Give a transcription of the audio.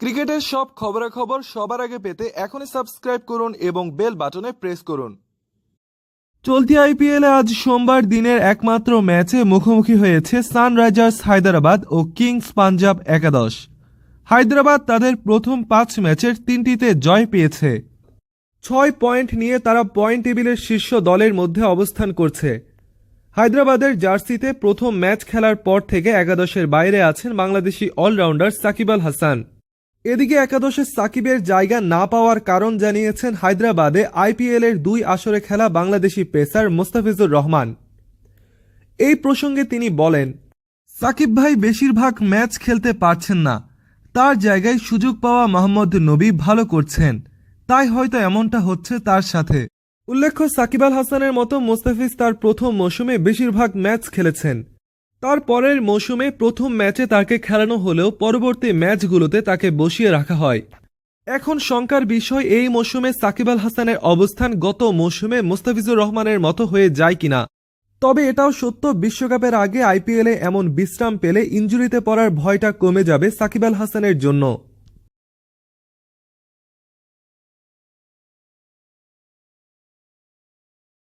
ক্রিকেটের সব খবরাখবর সবার আগে পেতে এখনই সাবস্ক্রাইব করুন এবং বেল বাটনে প্রেস করুন। চলতি আইপিএলে আজ সোমবার দিনের একমাত্র ম্যাচে মুখোমুখি হয়েছে সানরাইজার্স হায়দ্রাবাদ ও কিংস পাঞ্জাব একাদশ। হায়দ্রাবাদ তাদের প্রথম পাঁচ ম্যাচের তিনটিতে জয় পেয়েছে। ছয় পয়েন্ট নিয়ে তারা পয়েন্ট টেবিলের শীর্ষ দলের মধ্যে অবস্থান করছে। হায়দ্রাবাদের জার্সিতে প্রথম ম্যাচ খেলার পর থেকে একাদশের বাইরে আছেন বাংলাদেশি অলরাউন্ডার সাকিব আল হাসান। এদিকে একাদশে সাকিবের জায়গা না পাওয়ার কারণ জানিয়েছেন হায়দ্রাবাদে আইপিএলের দুই আসরে খেলা বাংলাদেশি পেসার মোস্তাফিজুর রহমান। এই প্রসঙ্গে তিনি বলেন, সাকিব ভাই বেশিরভাগ ম্যাচ খেলতে পারছেন না। তার জায়গায় সুযোগ পাওয়া মোহাম্মদ নবী ভালো করছেন। তাই হয়তো এমনটা হচ্ছে তার সাথে। উল্লেখ্য, সাকিব আল হাসানের মতো মোস্তাফিজ তার প্রথম মৌসুমে বেশিরভাগ ম্যাচ খেলেছেন। তার পরের মৌসুমে প্রথম ম্যাচে তাকে খেলানো হলেও পরবর্তী ম্যাচগুলোতে তাকে বসিয়ে রাখা হয়। এখন শঙ্কার বিষয়, এই মৌসুমে সাকিব আল হাসানের অবস্থান গত মৌসুমে মোস্তাফিজুর রহমানের মতো হয়ে যায় কিনা? তবে এটাও সত্য, বিশ্বকাপের আগে আইপিএলে এমন বিশ্রাম পেলে ইঞ্জুরিতে পড়ার ভয়টা কমে যাবে সাকিব আল হাসানের জন্য।